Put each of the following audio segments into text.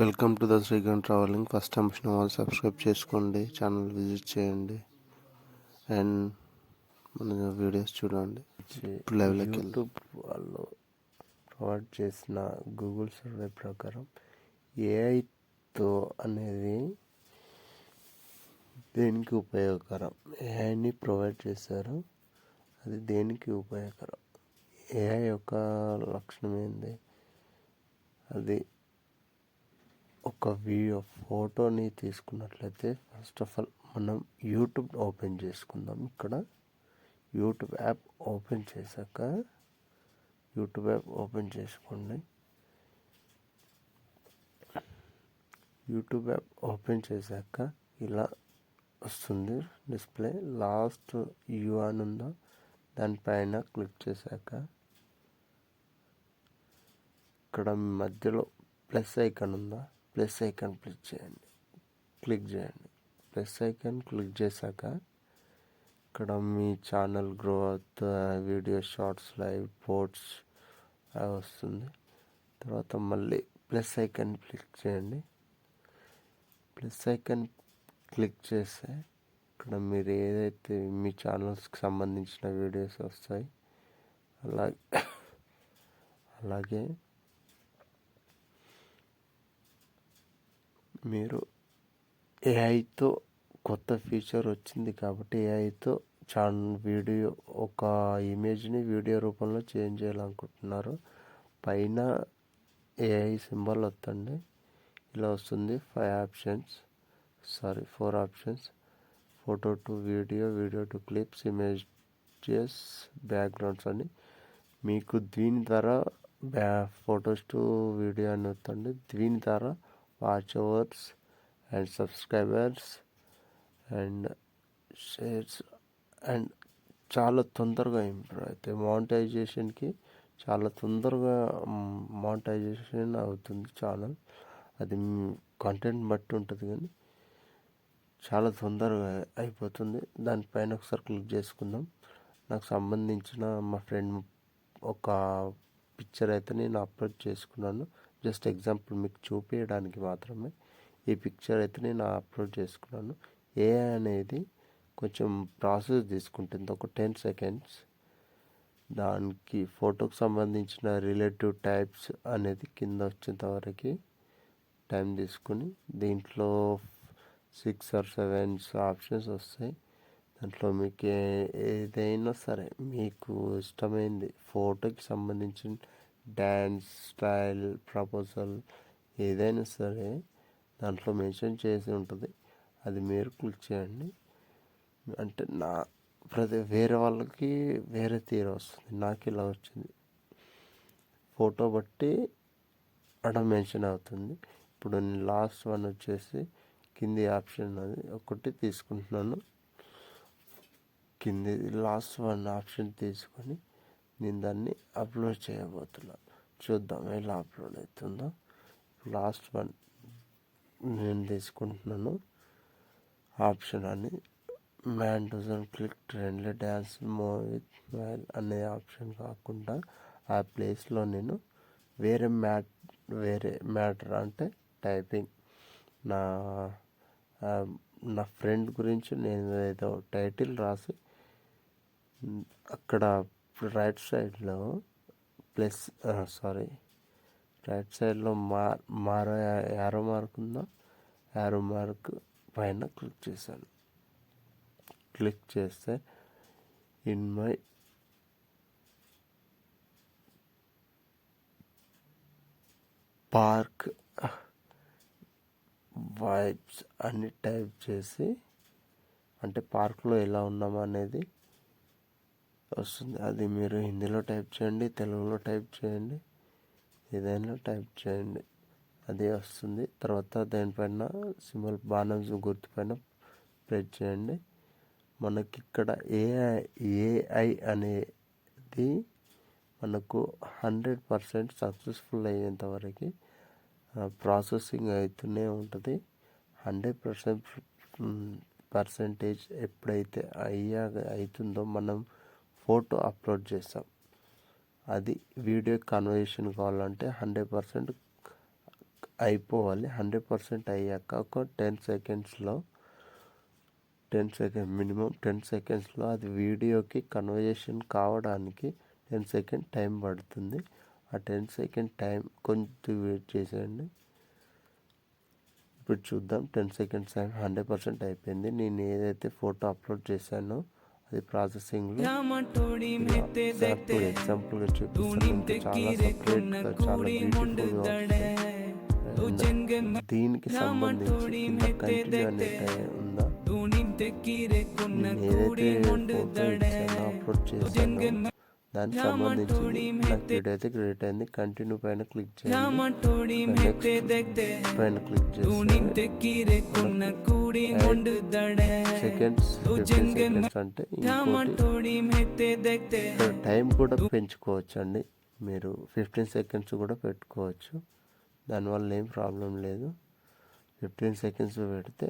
Welcome to the Srigan travelling first time వచ్చిన వాళ్ళు subscribe చేసుకోండి ఛానల్ విజిట్ చేయండి. అండ్ మన వీడియోస్ చూడండి. లెవెల్కి. యూట్యూబ్ వాళ్ళు ప్రొవైడ్ చేసిన గూగుల్ సర్వే ప్రకారం ఏఐతో అనేది దేనికి ఉపయోగకరం? ఏఐని ప్రొవైడ్ చేశారు. అది దేనికి ఉపయోగకరం? ఏఐ యొక్క లక్షణం ఏంది? అది ఒక వీడియో ఫోటోని తీసుకున్నట్లయితే ఫస్ట్ ఆఫ్ ఆల్ మనం యూట్యూబ్ ఓపెన్ చేసుకుందాం. ఇక్కడ యూట్యూబ్ యాప్ ఓపెన్ చేశాక యూట్యూబ్ యాప్ ఓపెన్ చేసుకోండి. యూట్యూబ్ యాప్ ఓపెన్ చేశాక ఇలా వస్తుంది. డిస్ప్లే లాస్ట్ యూ అని ఉందో? దానిపైన క్లిక్ చేశాక ఇక్కడ మధ్యలో ప్లస్ ఐకాన్ ఉందా? ప్లస్ ఐకాన్ క్లిక్ చేయండి. క్లిక్ చేయండి. ప్లస్ ఐకాన్ క్లిక్ చేశాక ఇక్కడ మీ channel growth video shorts live posts అవి వస్తుంది. తర్వాత మళ్ళీ ప్లస్ ఐకాన్ క్లిక్ చేయండి. ప్లస్ ఐకాన్ క్లిక్ చేస్తే ఇక్కడ మీరు ఏదైతే మీ ఛానల్స్కి సంబంధించిన వీడియోస్ వస్తాయి అలాగే అలాగే మీరు ఏఐతో కొత్త ఫీచర్ వచ్చింది కాబట్టి ఏఐతో చాన్ వీడియో ఒక ఇమేజ్ని వీడియో రూపంలో చేంజ్ చేయాలనుకుంటున్నారు. పైన ఏఐ సింబల్ వస్తుంది ఇలా వస్తుంది. Five options sorry four options photo to video video to clips images backgrounds అని. మీకు దీని ద్వారా బ్యా ఫొటోస్ టు వీడియో అని వస్తుంది దీని ద్వారా watch hours and subscribers and shares and చాలా తొందరగా ఇంప్రూవ్ అవుతాయి మానిటైజేషన్కి చాలా తొందరగా మానిటైజేషన్ అవుతుంది ఛానల్ అది కంటెంట్ బట్టి ఉంటుంది కానీ చాలా తొందరగా అయిపోతుంది. దానిపైన ఒకసారి క్లిక్ చేసుకుందాం. నాకు సంబంధించిన మా ఫ్రెండ్ ఒక పిక్చర్ అయితే నేను అప్లోడ్ చేసుకున్నాను. జస్ట్ ఎగ్జాంపుల్ మీకు చూపించడానికి మాత్రమే ఈ పిక్చర్ అయితే నేను అప్లోడ్ చేసుకున్నాను. ఏ అనేది కొంచెం ప్రాసెస్ తీసుకుంటుంది. ఒక టెన్ సెకండ్స్. దానికి ఫోటోకి సంబంధించిన రిలేటివ్ టైప్స్ అనేది కింద వచ్చేంతవరకు టైం తీసుకుని దీంట్లో సిక్స్ ఆర్ సెవెన్స్ ఆప్షన్స్ వస్తాయి. దాంట్లో మీకు ఏదైనా సరే మీకు ఇష్టమైంది ఫోటోకి సంబంధించిన డ్యాన్స్ స్టైల్ ప్రపోజల్ ఏదైనా సరే దాంట్లో మెన్షన్ చేసి ఉంటుంది. అది మీరు క్లిక్ చేయండి. అంటే నా ప్రతి వేరే వాళ్ళకి వేరే తీరు వస్తుంది. నాకు ఇలా వచ్చింది. ఫోటో బట్టి అక్కడ మెన్షన్ అవుతుంది. ఇప్పుడు నేను లాస్ట్ వన్ వచ్చేసి కింది ఆప్షన్ అది ఒకటి తీసుకుంటున్నాను. కింది లాస్ట్ వన్ ఆప్షన్ తీసుకొని నేను దాన్ని అప్లోడ్ చేయబోతున్నాను చూద్దాం ఎలా అప్లోడ్ అవుతుందో. లాస్ట్ వన్ నేను తీసుకుంటున్నాను. ఆప్షన్ అని. Man dozen click trendy dance move with smile అనే ఆప్షన్ కాకుండా ఆ ప్లేస్లో నేను వేరే మ్యాట్ వేరే మ్యాటర్ అంటే టైపింగ్ నా నా ఫ్రెండ్ గురించి నేను ఏదో టైటిల్ రాసి అక్కడ ఇప్పుడు రైట్ సైడ్లో ప్లస్ సారీ. రైట్ సైడ్లో మా మారో యారో మార్క్ ఉందో? యారో మార్క్ పైన క్లిక్ చేశాను. క్లిక్ చేస్తే ఇన్ మై పార్క్ వైబ్స్ అని టైప్ చేసి అంటే పార్క్లో ఎలా ఉన్నాం అనేది వస్తుంది. అది మీరు హిందీలో టైప్ చేయండి తెలుగులో టైప్ చేయండి ఏదైనా టైప్ చేయండి. అదే వస్తుంది. తర్వాత దానిపైన సింబల్ బాణం గుర్తు పైన ప్రెస్ చేయండి. మనకి ఇక్కడ ఏఐ ఏఐ అనేది మనకు హండ్రెడ్ పర్సెంట్ సక్సెస్ఫుల్ అయ్యేంత వరకు ప్రాసెసింగ్ అవుతూనే ఉంటుంది. హండ్రెడ్ పర్సెంట్ పర్సెంటేజ్ ఎప్పుడైతే అయ్యా అవుతుందో మనం ఫోటో అప్లోడ్ చేస్తాం అది వీడియో కన్వర్జేషన్ కావాలంటే హండ్రెడ్ పర్సెంట్ అయిపోవాలి. హండ్రెడ్ పర్సెంట్ అయ్యాక ఒక టెన్ సెకండ్స్లో టెన్ సెకండ్ మినిమం టెన్ సెకండ్స్లో అది వీడియోకి కన్వర్జేషన్ కావడానికి టెన్ సెకండ్ టైం పడుతుంది. ఆ టెన్ సెకండ్ టైం కొంచెం వెయిట్ చేసేయండి. ఇప్పుడు చూద్దాం ten seconds time hundred percent అయిపోయింది. నేను ఏదైతే ఫోటో అప్లోడ్ చేశానో అది ప్రాసెసింగ్లో. ఎగ్జాంపుల్గా చూపిస్తాను చాలా సపరేట్గా చాలా బ్యూటిఫుల్గా దీనికి సంబంధించి కంటిన్యూ అనే ఉందా? ఏదైతే అప్లోడ్ చేశానో దానికి సంబంధించి నాకు వీడియో అయితే క్రియేట్ అయింది. కంటిన్యూ పైన క్లిక్ చేయండి. పైన క్లిక్ చేసి సెకండ్స్ సెకండ్స్ అంటే ఇంకోటి టైం కూడా పెంచుకోవచ్చు అండి మీరు ఫిఫ్టీన్ సెకండ్స్ కూడా పెట్టుకోవచ్చు. దానివల్ల ఏం ప్రాబ్లం లేదు. ఫిఫ్టీన్ సెకండ్స్ పెడితే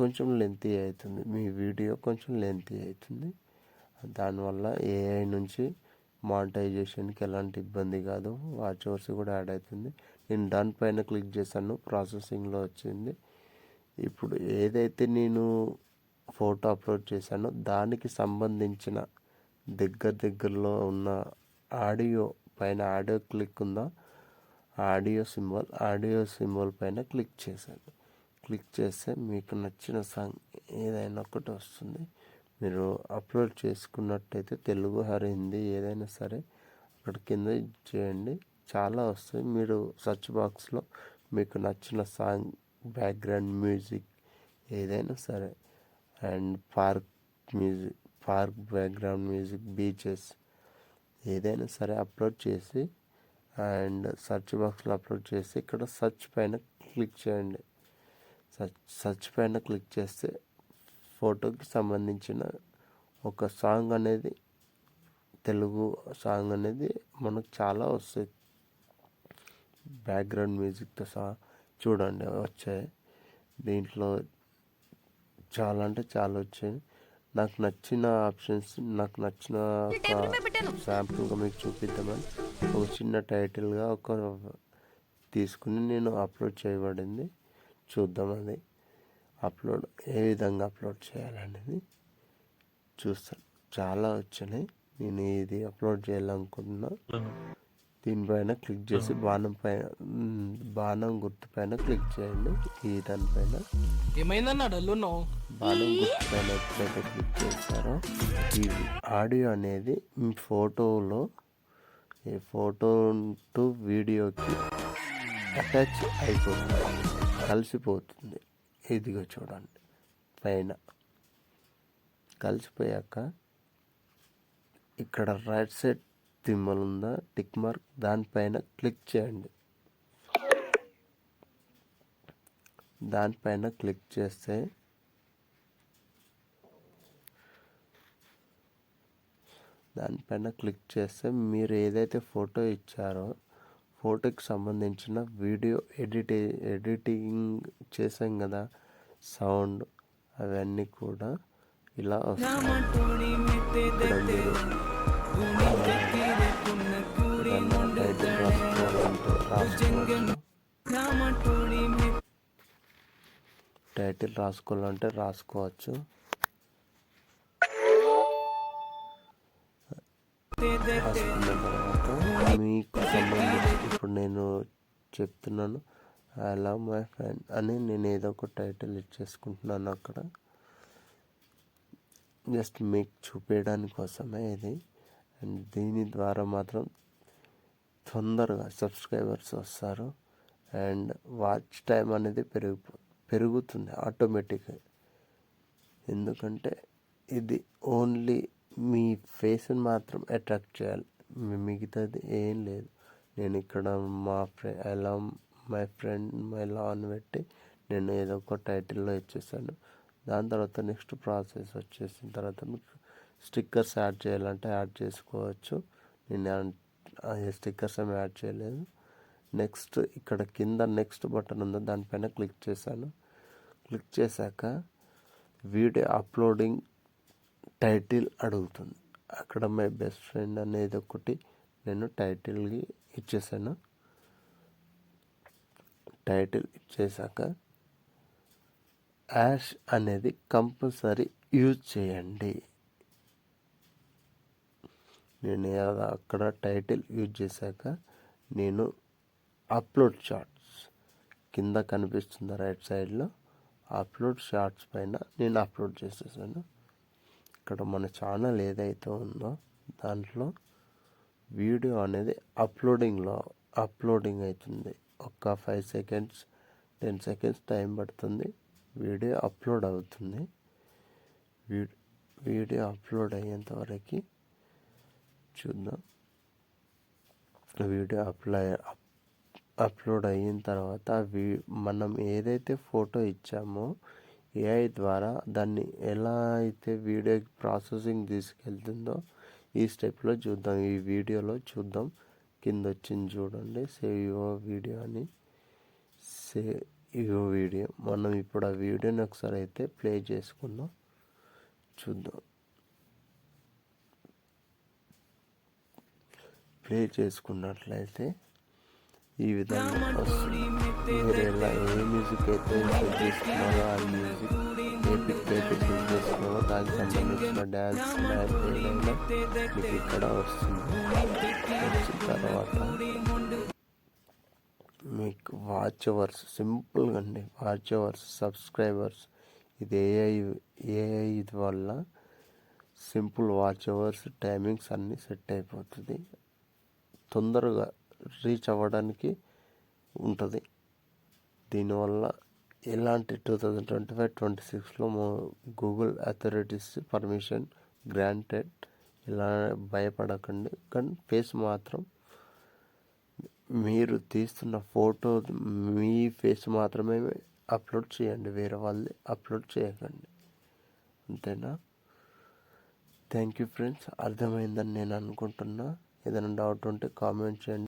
కొంచెం లెంతీ అవుతుంది. మీ వీడియో కొంచెం లెంతీ అవుతుంది. దానివల్ల ఏఐ నుంచి మానిటైజేషన్కి ఎలాంటి ఇబ్బంది కాదు. వాచ్ అవర్స్ కూడా యాడ్ అవుతుంది. నేను దానిపైన క్లిక్ చేశాను. ప్రాసెసింగ్లో వచ్చింది. ఇప్పుడు ఏదైతే నేను ఫోటో అప్లోడ్ చేశానో దానికి సంబంధించిన దగ్గర దగ్గరలో ఉన్న ఆడియో పైన ఆడియో క్లిక్ ఉందా? ఆడియో సింబల్ ఆడియో సింబల్ పైన క్లిక్ చేశాను. క్లిక్ చేస్తే మీకు నచ్చిన సాంగ్ ఏదైనా ఒకటి వస్తుంది. మీరు అప్లోడ్ చేసుకున్నట్టయితే తెలుగు హర్ హిందీ ఏదైనా సరే అక్కడ కింద చేయండి. చాలా వస్తాయి. మీరు సర్చ్ బాక్స్లో మీకు నచ్చిన సాంగ్ బ్యాక్గ్రౌండ్ మ్యూజిక్ ఏదైనా సరే and park music park background music beaches ఏదైనా సరే అప్లోడ్ చేసి అండ్ సర్చ్ బాక్స్లో అప్లోడ్ చేసి ఇక్కడ సర్చ్ పైన క్లిక్ చేయండి. సర్చ్ సర్చ్ పైన క్లిక్ చేస్తే ఫోటోకి సంబంధించిన ఒక సాంగ్ అనేది తెలుగు సాంగ్ అనేది మనకు చాలా వస్తాయి. బ్యాక్గ్రౌండ్ మ్యూజిక్తో సహా చూడండి వచ్చాయి. దీంట్లో చాలా అంటే చాలా వచ్చాయి. నాకు నచ్చిన ఆప్షన్స్ నాకు నచ్చిన ఒక శాంపుల్గా మీకు చూపిద్దామని ఒక చిన్న టైటిల్గా ఒక తీసుకుని నేను అప్లోడ్ చేయబడింది. చూద్దాం అది అప్లోడ్ ఏ విధంగా అప్లోడ్ చేయాలనేది చూస్తాను చాలా వచ్చినాయి. నేను ఇది అప్లోడ్ చేయాలనుకుంటున్నా దీనిపైన క్లిక్ చేసి బాణం పైన బాణం గుర్తు పైన క్లిక్ చేయండి. ఈ దానిపైన బాణం గుర్తు పైన ఎప్పుడైతే క్లిక్ చేస్తారో ఈ ఆడియో అనేది మీ ఫోటోలో ఈ ఫోటో టు వీడియోకి అటాచ్ అయిపోతుంది. కలిసిపోతుంది. ఇదిగో చూడండి. పైన కలిసిపోయాక ఇక్కడ రైట్ సైడ్ సింబల్ ఉందా టిక్ మార్క్. దానిపైన క్లిక్ చేయండి. దానిపైన క్లిక్ చేస్తే దానిపైన క్లిక్ చేస్తే మీరు ఏదైతే ఫోటో ఇచ్చారో ఫోటోకి సంబంధించిన వీడియో ఎడిట్ ఎడిటింగ్ చేసాం కదా సౌండ్ అవన్నీ కూడా ఇలా వస్తుంది టైటిల్ రాసుకోవాలంటే రాసుకోవచ్చు. మీకు సంబంధించి ఇప్పుడు నేను చెప్తున్నాను ఐ లవ్ మై ఫ్రెండ్ అని నేను ఏదో ఒక టైటిల్ ఇచ్చేసుకుంటున్నాను అక్కడ. జస్ట్ మీకు చూపించడానికి కోసమే ఇది. అండ్ దీని ద్వారా మాత్రం తొందరగా సబ్స్క్రైబర్స్ వస్తారు. అండ్ వాచ్ టైం అనేది పెరిగిపో పెరుగుతుంది ఆటోమేటిక్గా ఎందుకంటే ఇది ఓన్లీ మీ ఫేస్ని మాత్రం అట్రాక్ట్ చేయాలి. మిగతాది ఏం లేదు. నేను ఇక్కడ మా friend I my friend my లా అని పెట్టి నేను ఏదో ఒక టైటిల్లో ఇచ్చేసాను. దాని తర్వాత నెక్స్ట్ ప్రాసెస్ వచ్చేసిన తర్వాత మీకు స్టిక్కర్స్ యాడ్ చేయాలంటే యాడ్ చేసుకోవచ్చు. నేను స్టిక్కర్స్ ఏమి యాడ్ చేయలేదు. నెక్స్ట్ ఇక్కడ కింద నెక్స్ట్ బటన్ ఉందో దానిపైన క్లిక్ చేశాను. క్లిక్ చేశాక వీడియో అప్లోడింగ్ టైటిల్ అడుగుతుంది. అక్కడ మై బెస్ట్ ఫ్రెండ్ అనేది ఒకటి నేను టైటిల్కి ఇచ్చేసాను. టైటిల్ ఇచ్చేసాక యాష్ అనేది కంపల్సరీ యూజ్ చేయండి. నేను అక్కడ టైటిల్ యూజ్ చేశాక నేను అప్లోడ్ షార్ట్స్ కింద కనిపిస్తుంది రైట్ సైడ్లో. అప్లోడ్ షార్ట్స్ పైన నేను అప్లోడ్ చేసేసాను. ఇక్కడ మన ఛానల్ ఏదైతే ఉందో దాంట్లో వీడియో అనేది అప్లోడింగ్లో అప్లోడింగ్ అవుతుంది. ఒక five seconds ten seconds time పడుతుంది. వీడియో అప్లోడ్ అవుతుంది. వీడియో అప్లోడ్ అయ్యేంత వరకు చూద్దాం. వీడియో అప్లై అప్లోడ్ అయిన తర్వాత వీ మనం ఏదైతే ఫోటో ఇచ్చామో ఏఐ ద్వారా దాన్ని ఎలా అయితే వీడియో ప్రాసెసింగ్ తీసుకెళ్తుందో ఈ స్టెప్లో చూద్దాం ఈ వీడియోలో చూద్దాం. కింద వచ్చింది చూడండి సేవ్ యువర్ వీడియో అని. సేవ్ యువర్ వీడియో మనం ఇప్పుడు ఆ వీడియోని ఒకసారి అయితే ప్లే చేసుకుందాం. చూద్దాం. ప్లే చేసుకున్నట్లయితే ఈ విధంగా మీరు ఎలా ఏ మ్యూజిక్ అయితే చేసుకున్నారో ఆ మ్యూజిక్ ఏ దానికి సంబంధించిన డ్యాన్స్ మ్యాచ్ ఏదైనా మీకు ఇక్కడ వస్తుంది వచ్చిన తర్వాత మీకు వాచ్ అవర్స్ సింపుల్గా అండి వాచ్ అవర్స్ సబ్స్క్రైబర్స్ ఇది ఏఐ ఏఐ ఇది వల్ల సింపుల్ వాచ్ అవర్స్ టైమింగ్స్ అన్నీ సెట్ అయిపోతుంది. తొందరగా రీచ్ అవ్వడానికి ఉంటుంది. దీనివల్ల ఎలాంటి two thousand twenty five twenty సిక్స్లో గూగుల్ అథారిటీస్ పర్మిషన్ గ్రాంటెడ్ ఇలా భయపడకండి. కానీ ఫేస్ మాత్రం మీరు తీస్తున్న ఫోటో మీ ఫేస్ మాత్రమే అప్లోడ్ చేయండి. వేరే వాళ్ళది అప్లోడ్ చేయకండి. అంతేనా? థ్యాంక్ యూ ఫ్రెండ్స్ అర్థమైందని నేను అనుకుంటున్నా. ఏదైనా డౌట్ ఉంటే కామెంట్ చేయండి.